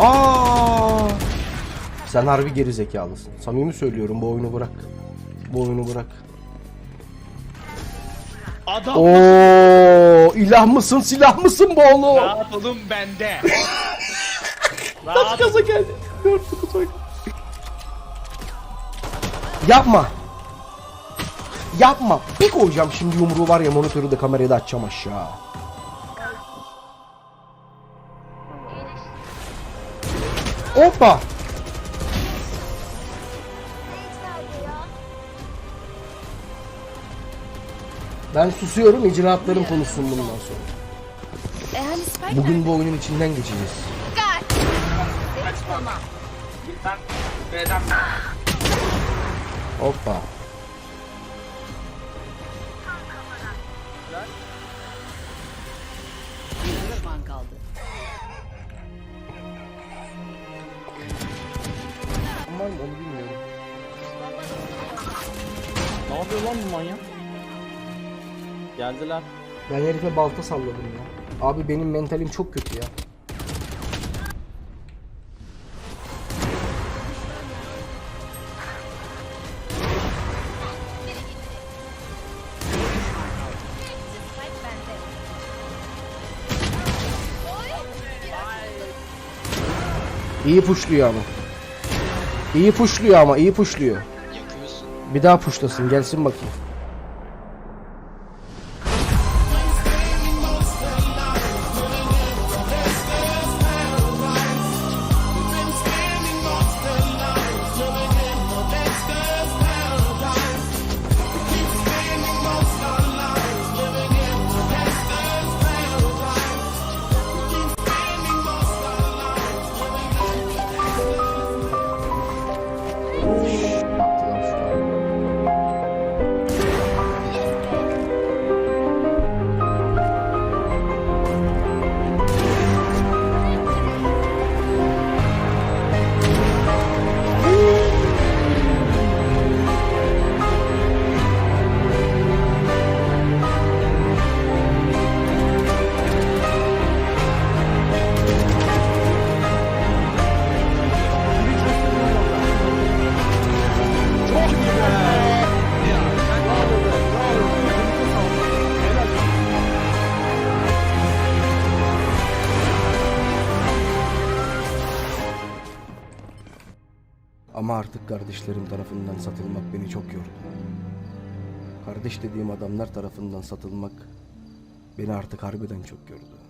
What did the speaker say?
Aa! Sen harbi geri zekalısın. Samimi söylüyorum bu oyunu bırak. Bu oyunu bırak. Adam Oo, ilah mısın, silah mısın bu oğlum? rahat olun bende. Rahat gaza geldi. Dört dokuz oyun. Yapma. Yapma. Bir koyacağım şimdi yumruğu var ya monitörü de kamerayı da açacağım aşağı. Hoppa. Ben susuyorum icraatlarım konuşsun bundan sonra. E hani Bugün bu oyunun içinden geçeceğiz. Hoppa. bir düşman kaldı. Aman onu bilmiyorum. Ne yapıyor lan bu manyak? Geldiler. Ben herife balta salladım ya. Abi benim mentalim çok kötü ya. İyi puşluyor ama. İyi puşluyor ama iyi puşluyor. Bir daha puşlasın gelsin bakayım. Ama artık kardeşlerim tarafından satılmak beni çok yordu. Kardeş dediğim adamlar tarafından satılmak beni artık harbiden çok yordu.